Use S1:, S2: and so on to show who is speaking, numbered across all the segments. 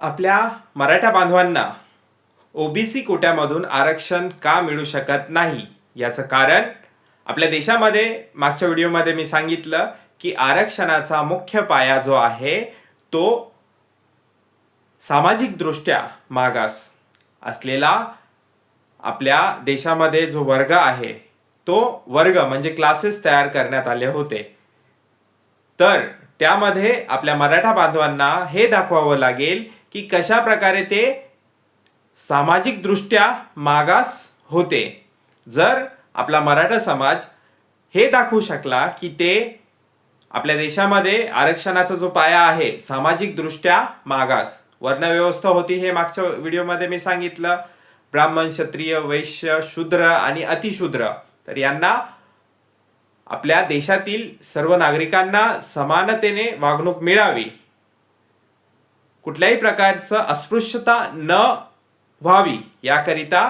S1: आपल्या मराठा बांधवांना ओबीसी कोट्यामधून आरक्षण का मिळू शकत नाही? याचं कारण? आपल्या देशामध्ये मागच्या व्हिडिओमध्ये मी सांगितलं की आरक्षणाचा मुख्य पाया जो आहे तो सामाजिकदृष्ट्या मागास असलेला आपल्या देशामध्ये जो वर्ग आहे तो वर्ग म्हणजे क्लासेस तयार करण्यात आले होते. तर त्यामध्ये आपल्या मराठा बांधवांना हे दाखवावं लागेल की कशा प्रकारे ते सामाजिकदृष्ट्या मागास होते. जर आपला मराठा समाज हे दाखवू शकला की ते आपल्या देशामध्ये आरक्षणाचा जो पाया आहे सामाजिकदृष्ट्या मागास. वर्णव्यवस्था होती हे मागच्या व्हिडिओमध्ये मी सांगितलं. ब्राह्मण क्षत्रिय वैश्य शूद्र आणि अतिशूद्र. तर यांना आपल्या देशातील सर्व नागरिकांना समानतेने वागणूक मिळावी. कुठल्याही प्रकारचं अस्पृश्यता न व्हावी याकरिता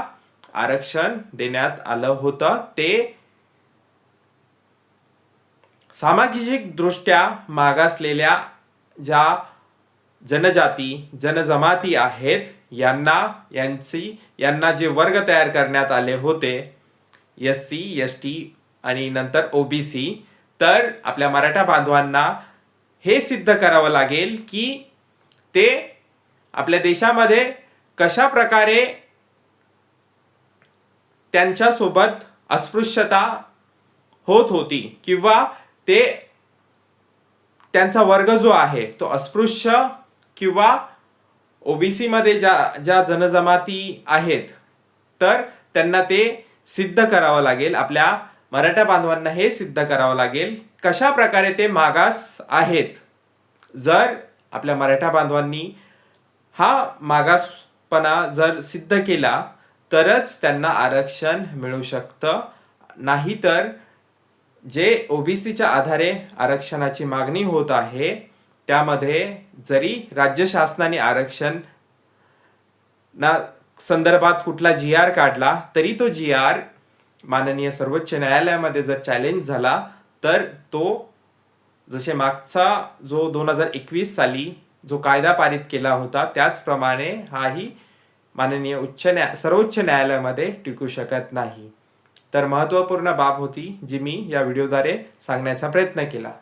S1: आरक्षण देण्यात आलं होतं. ते सामाजिक दृष्ट्या मागासलेल्या ज्या जनजाती जनजमाती आहेत यांना यांची यांना जे वर्ग तयार करण्यात आले होते एस सी एस टी आणि नंतर ओ बी सी तर आपल्या मराठा बांधवांना हे सिद्ध करावं लागेल की ते आपल्या देशामध्ये कशा प्रकारे त्यांच्यासोबत अस्पृश्यता होत होती किंवा ते त्यांचा वर्ग जो आहे तो अस्पृश्य किंवा ओबीसी मध्ये ज्या ज्या जनजमाती आहेत तर त्यांना ते सिद्ध करावं लागेल. आपल्या मराठा बांधवांना हे सिद्ध करावं लागेल. कशा प्रकारे ते मागास आहेत? जर आपल्या मराठा बांधवांनी हा मागासपणा जर सिद्ध केला तरच त्यांना आरक्षण मिळू शकतं. नाहीतर जे ओबीसीच्या आधारे आरक्षणाची मागणी होत आहे त्यामध्ये जरी राज्य शासनाने आरक्षण ना संदर्भात कुठला जी आर काढला तरी तो जी आर माननीय सर्वोच्च न्यायालयामध्ये जर चॅलेंज झाला तर तो जसे मागचा जो दोन हजार एकवीस साली जो कायदा पारित केला होता त्याचप्रमाणे हाही माननीय उच्च न्याय सर्वोच्च न्यायालयामध्ये टिकू शकत नाही. तर महत्त्वपूर्ण बाब होती जी मी या व्हिडिओद्वारे सांगण्याचा प्रयत्न केला.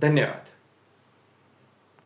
S1: धन्यवाद.